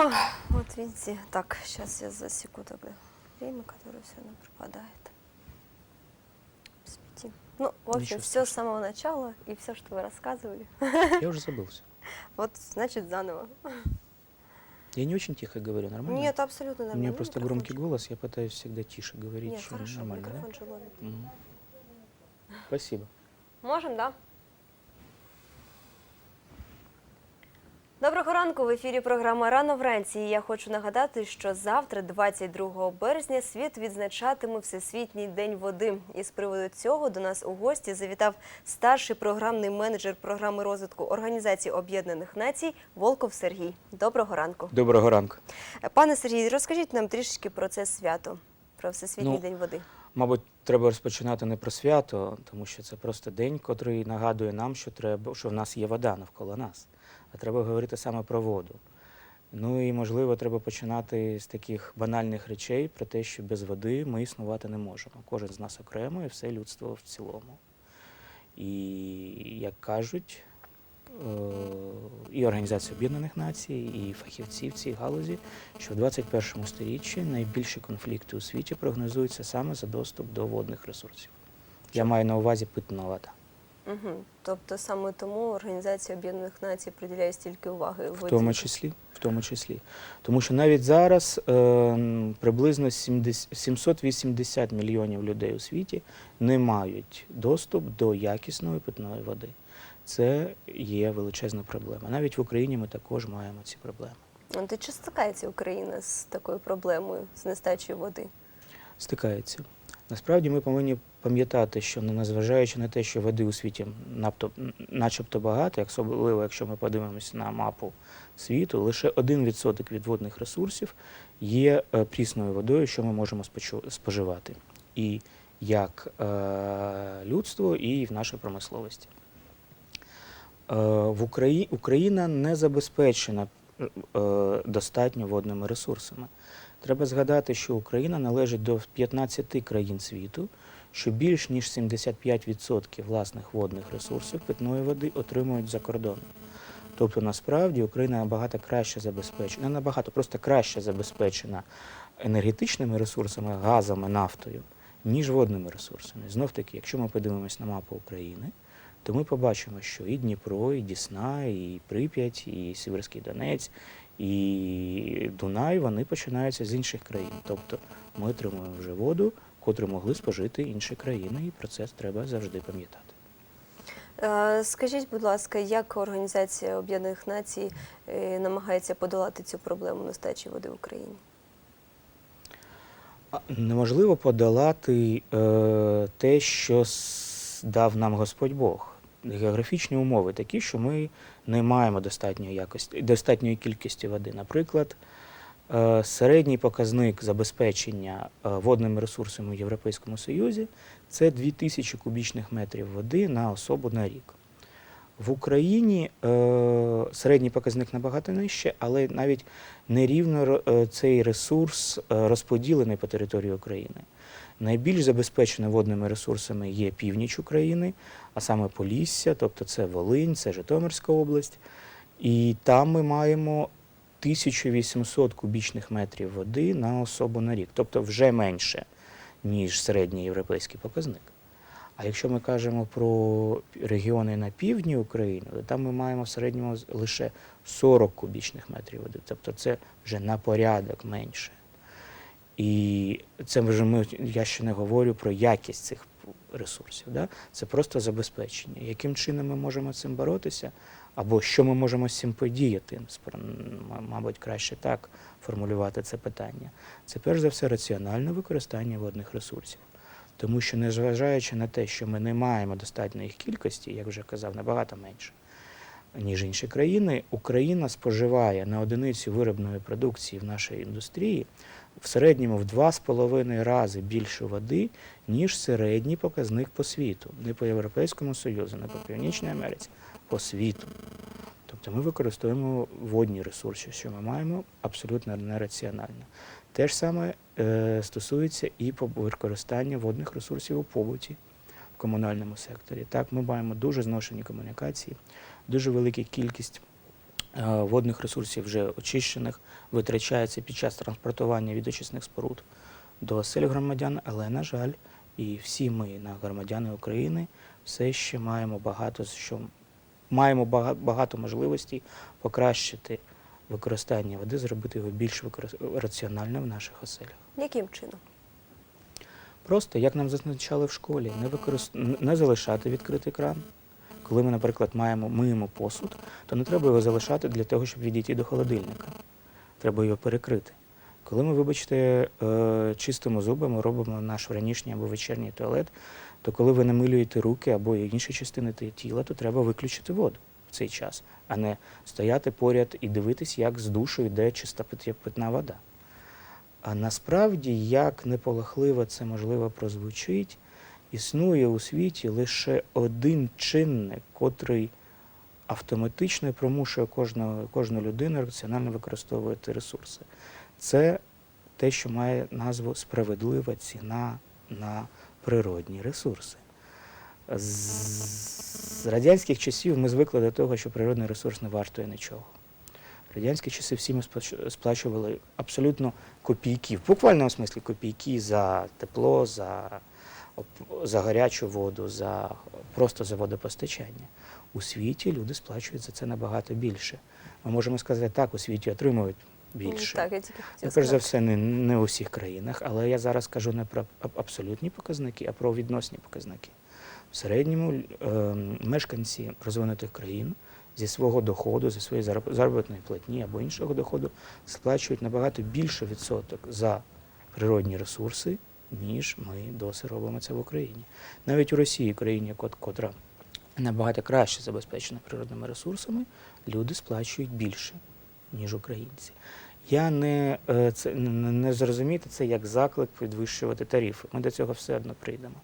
О, вот видите. Так, сейчас я засеку тогда время, которое все равно пропадает. Без пяти. Ну, в общем, Ничего все с самого начала и все, что вы рассказывали. Я уже забылся. Вот, значит, заново. Я не очень тихо говорю, нормально? Нет, абсолютно У нормально. меня Ну, просто громкий голос, я пытаюсь всегда тише говорить, Нет, чем хорошо, нормально, да? Мгм. Спасибо. Можемо, да? Доброго ранку. В ефірі програма Рано вранці. І я хочу нагадати, що завтра, 22 березня, світ відзначатиме Всесвітній день води. І з приводу цього до нас у гості завітав старший програмний менеджер програми розвитку Організації Об'єднаних Націй Волков Сергій. Доброго ранку. Доброго ранку. Пане Сергій, розкажіть нам трішечки про це свято, про Всесвітній Ну, день води. Мабуть, треба розпочинати не про свято, тому що це просто день, котрий нагадує нам, що треба, що в нас є вода навколо нас. А треба говорити саме про воду. Ну і можливо, треба починати з таких банальних речей про те, що без води ми існувати не можемо. Кожен з нас окремо і все людство в цілому. І як кажуть, і Організація Об'єднаних Націй, і фахівці в цій галузі, що в 21 сторіччі найбільші конфлікти у світі прогнозуються саме за доступ до водних ресурсів. Я маю на увазі питна вода. Угу. Тобто саме тому Організація Об'єднаних Націй приділяє стільки уваги В тому числі, в тому числі. Тому що навіть зараз е, приблизно 70 780 мільйонів людей у світі не мають доступ до якісної питної води. Це є величезна проблема. Навіть в Україні ми також маємо ці проблеми. Ну, Ти чи стикається Україна з такою проблемою з нестачею води? стикається. Насправді ми повинні пам'ятати, що не незважаючи на те, що води у світі начебто багато, особливо якщо ми подивимося на мапу світу, лише 1% від водних ресурсів є е, прісною водою, що ми можемо споживати. І як е, людство, і в нашій промисловості. Е, в Украї... Україна не забезпечена е, достатньо водними ресурсами. Треба згадати, що Україна належить до 15 країн світу, що більш ніж 75% власних водних ресурсів питної води отримують за кордоном. Тобто, насправді Україна набагато краще забезпечена, не набагато, просто краще забезпечена енергетичними ресурсами, газами, нафтою, ніж водними ресурсами. Знов таки, якщо ми подивимось на мапу України, то ми побачимо, що і Дніпро, і Дісна, і Прип'ять, і Сіверський Донець, і Дунай вони починаються з інших країн. Тобто ми отримуємо вже воду, котру могли спожити інші країни, і про це треба завжди пам'ятати. Е, Скажіть, будь ласка, як Організація Об'єднаних Націй е, намагається подолати цю проблему нестачі води в Україні? Неможливо подолати е, те, що дав нам Господь Бог. Географічні умови такі, що ми не маємо достатньої якості, достатньої кількості води. Наприклад, е, середній показник забезпечення е, водними ресурсами у Європейському Союзі це 2000 кубічних метрів води на особу на рік. В Україні е, середній показник набагато нижче, але навіть нерівно цей ресурс розподілений по території України. Найбільш забезпечена водними ресурсами є північ України, а саме Полісся, тобто це Волинь, це Житомирська область. І там ми маємо 1800 кубічних метрів води на особу на рік, тобто вже менше, ніж середній європейський показник. А якщо ми кажемо про регіони на півдні України, то там ми маємо в середньому лише 40 кубічних метрів води. Тобто це вже на порядок менше. І це вже ми, я ще не говорю про якість цих ресурсів. Да? Це просто забезпечення. Яким чином ми можемо цим боротися? Або що ми можемо з цим подіяти? Мабуть, краще так формулювати це питання. Це перш за все раціональне використання водних ресурсів. Тому що, незважаючи на те, що ми не маємо достатньої їх кількості, як вже казав, набагато менше, ніж інші країни, Україна споживає на одиницю виробної продукції в нашій індустрії в середньому в 2,5 рази більше води, ніж середній показник по світу. Не по Європейському Союзу, не по Північній Америці, по світу. Тобто ми використовуємо водні ресурси, що ми маємо абсолютно нераціонально. Те ж саме е, стосується і по використання водних ресурсів у побуті в комунальному секторі. Так, ми маємо дуже зношені комунікації, дуже велика кількість водних ресурсів вже очищених витрачається під час транспортування від очисних споруд до осель громадян, але, на жаль, і всі ми, на громадяни України, все ще маємо багато що маємо бага- багато можливостей покращити використання води, зробити його більш раціональним в наших оселях. Яким чином? Просто, як нам зазначали в школі, не, використ... не залишати відкритий кран. Коли ми, наприклад, маємо, миємо посуд, то не треба його залишати для того, щоб відійти до холодильника. Треба його перекрити. Коли ми, вибачте, е, чистимо зуби, ми робимо наш ранішній або вечірній туалет, то коли ви намилюєте руки або інші частини тіла, то треба виключити воду в цей час, а не стояти поряд і дивитись, як з душу йде чиста питна вода. А насправді, як неполахливо це можливо прозвучить, існує у світі лише один чинник, котрий автоматично примушує кожну, кожну людину раціонально використовувати ресурси. Це те, що має назву справедлива ціна на природні ресурси. З радянських часів ми звикли до того, що природний ресурс не вартує нічого. В радянські часи всі ми сплачували абсолютно копійки, в буквальному смислі копійки за тепло, за, за гарячу воду, за, просто за водопостачання. У світі люди сплачують за це набагато більше. Ми можемо сказати, так, у світі отримують більше. Так, я тільки хотіла перш за все, не, не у всіх країнах, але я зараз кажу не про аб- абсолютні показники, а про відносні показники. В середньому е, мешканці розвинутих країн зі свого доходу, зі своєї зароб- заробітної платні або іншого доходу сплачують набагато більше відсоток за природні ресурси, ніж ми досі робимо це в Україні. Навіть у Росії, країні, кот- котра набагато краще забезпечена природними ресурсами, люди сплачують більше, ніж українці. Я не, е, це, не, зрозуміти це як заклик підвищувати тарифи. Ми до цього все одно прийдемо.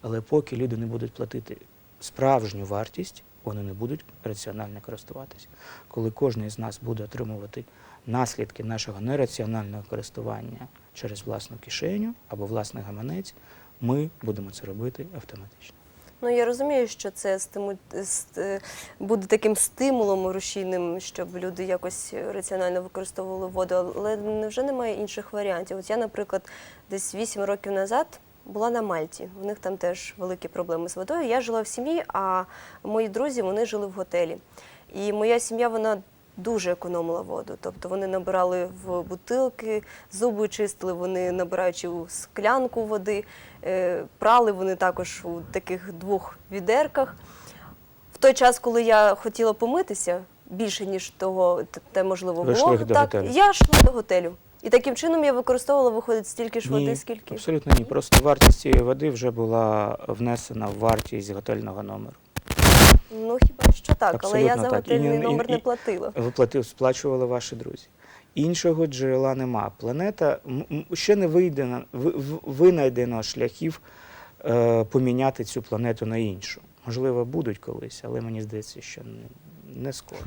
Але поки люди не будуть платити справжню вартість, вони не будуть раціонально користуватися. Коли кожен із нас буде отримувати наслідки нашого нераціонального користування через власну кишеню або власний гаманець, ми будемо це робити автоматично. Ну я розумію, що це стиму... ст- буде таким стимулом рушійним, щоб люди якось раціонально використовували воду, але невже немає інших варіантів? От я, наприклад, десь 8 років назад була на Мальті. У них там теж великі проблеми з водою. Я жила в сім'ї, а мої друзі вони жили в готелі. І моя сім'я вона дуже економила воду. Тобто вони набирали в бутилки, зуби чистили, вони набираючи у склянку води, е, прали вони також у таких двох відерках. В той час, коли я хотіла помитися більше, ніж того, те можливо Ви було, так, готелю? я йшла до готелю. І таким чином я використовувала, виходить, стільки ж води, скільки. Абсолютно ні. Просто вартість цієї води вже була внесена в вартість готельного номеру. Ну хіба що так, але я за. І готельний і- номер не платила. Ви платив, сплачували ваші друзі. Іншого джерела нема. Планета ще не вийдено, винайдено шляхів е, поміняти цю планету на іншу. Можливо, будуть колись, але мені здається, що не, не скоро.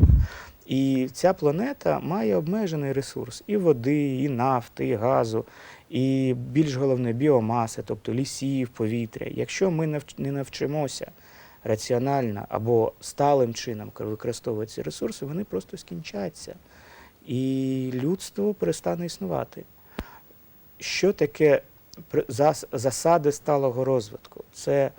І ця планета має обмежений ресурс і води, і нафти, і газу, і більш головне біомаси, тобто лісів, повітря. Якщо ми не навчимося раціонально або сталим чином використовувати ці ресурси, вони просто скінчаться. І людство перестане існувати. Що таке засади сталого розвитку? Це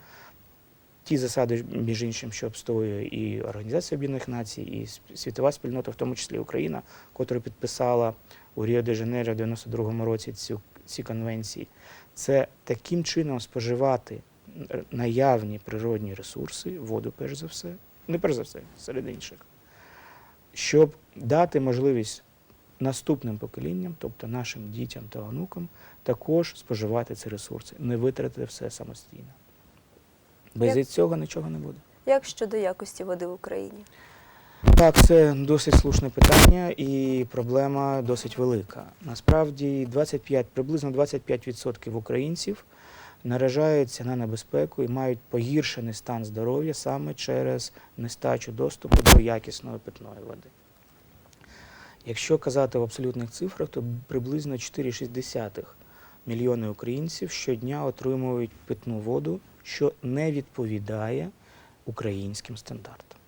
ті засади, між іншим, що обстоює і Організація Об'єднаних Націй, і світова спільнота, в тому числі Україна, котра підписала у Ріо де Жанейро в 92-му році цю, ці конвенції. Це таким чином споживати наявні природні ресурси, воду, перш за все, не перш за все, серед інших, щоб дати можливість наступним поколінням, тобто нашим дітям та онукам, також споживати ці ресурси, не витратити все самостійно. Без Як- цього нічого не буде. Як щодо якості води в Україні? Так, це досить слушне питання і проблема досить велика. Насправді 25, приблизно 25% українців наражаються на небезпеку і мають погіршений стан здоров'я саме через нестачу доступу до якісної питної води. Якщо казати в абсолютних цифрах, то приблизно 4,6 мільйони українців щодня отримують питну воду, що не відповідає українським стандартам.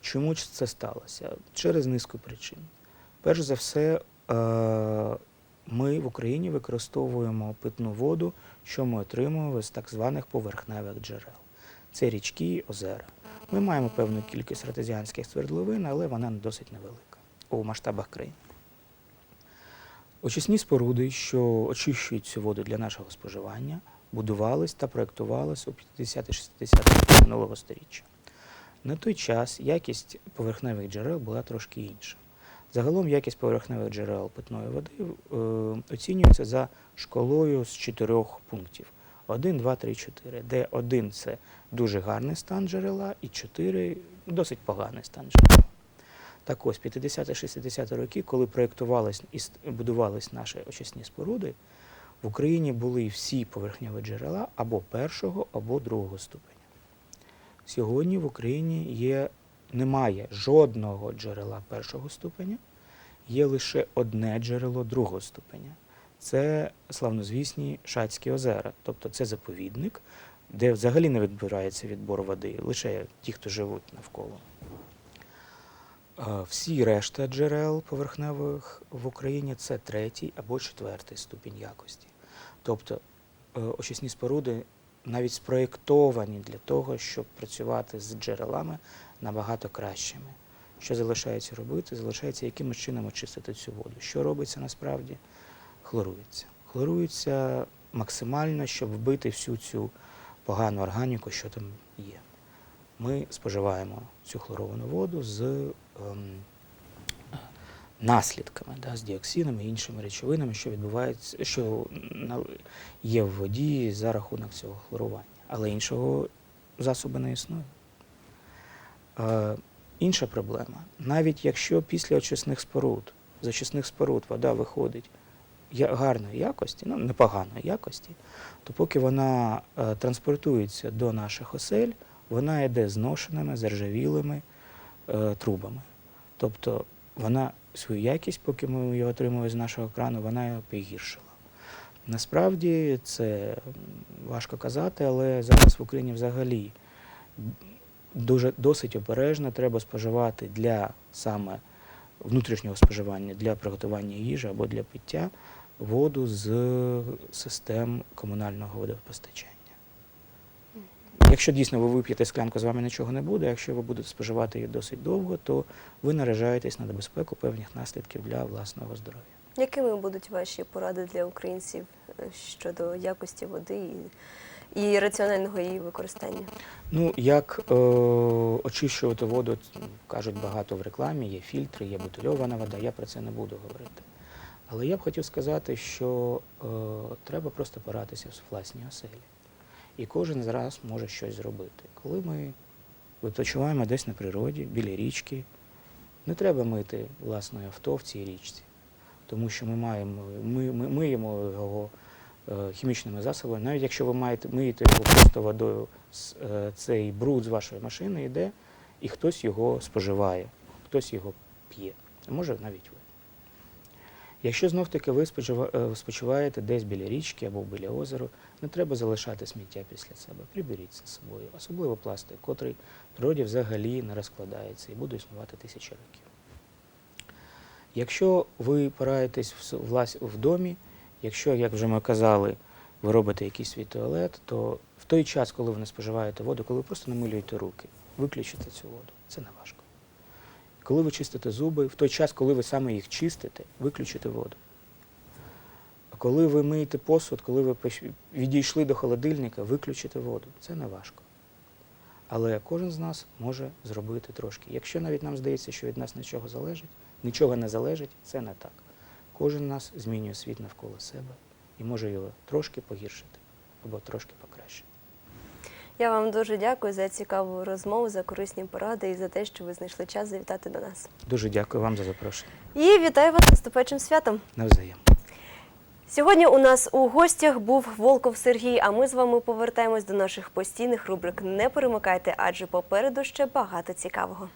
Чому це сталося? Через низку причин. Перш за все, е, ми в Україні використовуємо питну воду, що ми отримуємо з так званих поверхневих джерел. Це річки, озера. Ми маємо певну кількість артезіанських свердловин, але вона досить невелика у масштабах країни. Очисні споруди, що очищують цю воду для нашого споживання, будувались та проєктувались у 50-60 роках минулого століття. На той час якість поверхневих джерел була трошки інша. Загалом якість поверхневих джерел питної води е, оцінюється за шкалою з чотирьох пунктів: 1, 2, 3, 4, де 1 це дуже гарний стан джерела, і 4 досить поганий стан джерела. Так ось, 50-60 роки, коли проєктувались і будувались наші очисні споруди, в Україні були всі поверхневі джерела або першого, або другого ступеня. Сьогодні в Україні є, немає жодного джерела першого ступеня, є лише одне джерело другого ступеня. Це славнозвісні Шацькі озера, тобто це заповідник, де взагалі не відбирається відбор води, лише ті, хто живуть навколо. Е, Всі решта джерел поверхневих в Україні це третій або четвертий ступінь якості. Тобто е, очисні споруди навіть спроєктовані для того, щоб працювати з джерелами набагато кращими. Що залишається робити? Залишається якимось чином очистити цю воду. Що робиться насправді? Хлорується. Хлорується максимально, щоб вбити всю цю погану органіку, що там є. Ми споживаємо цю хлоровану воду з ем, наслідками, да, з діоксинами і іншими речовинами, що відбувається, що є в воді за рахунок цього хлорування. Але іншого засобу не існує. Е, інша проблема. Навіть якщо після очисних споруд, з очисних споруд вода виходить гарної якості, ну непоганої якості, то поки вона е, транспортується до наших осель, вона йде зношеними, заржавілими е, трубами. Тобто вона свою якість, поки ми її отримали з нашого крану, вона погіршила. Насправді це важко казати, але зараз в Україні взагалі дуже досить обережно треба споживати для саме внутрішнього споживання для приготування їжі або для пиття воду з систем комунального водопостачання. Якщо дійсно ви вип'єте склянку, з вами нічого не буде. Якщо ви будете споживати її досить довго, то ви наражаєтесь на небезпеку певних наслідків для власного здоров'я. Якими будуть ваші поради для українців е, щодо якості води і, і раціонального її використання? Ну, як е, очищувати воду, кажуть багато в рекламі, є фільтри, є бутильована вода, я про це не буду говорити. Але я б хотів сказати, що е, треба просто поратися в власній оселі. І кожен з раз може щось зробити. Коли ми відпочиваємо десь на природі, біля річки, не треба мити власне авто в цій річці, тому що ми маємо, ми, ми миємо його е, хімічними засобами. Навіть якщо ви маєте миєте його просто водою, е, цей бруд з вашої машини йде, і хтось його споживає, хтось його п'є, може навіть ви. Якщо знов таки ви е, спочиваєте десь біля річки або біля озера, не треба залишати сміття після себе. Приберіть це з собою, особливо пластик, котрий в природі взагалі не розкладається і буде існувати тисячі років. Якщо ви пораєтесь в домі, якщо, як вже ми казали, ви робите якийсь свій туалет, то в той час, коли ви не споживаєте воду, коли ви просто намилюєте руки, виключите цю воду. Це не важко. Коли ви чистите зуби, в той час, коли ви саме їх чистите, виключите воду. Коли ви миєте посуд, коли ви відійшли до холодильника, виключите воду. Це не важко. Але кожен з нас може зробити трошки. Якщо навіть нам здається, що від нас нічого залежить, нічого не залежить, це не так. Кожен з нас змінює світ навколо себе і може його трошки погіршити або трошки покращити. Я вам дуже дякую за цікаву розмову, за корисні поради і за те, що ви знайшли час завітати до нас. Дуже дякую вам за запрошення. І вітаю вас з наступаючим святом. Навзаєм. Сьогодні у нас у гостях був Волков Сергій. А ми з вами повертаємось до наших постійних рубрик. Не перемикайте, адже попереду ще багато цікавого.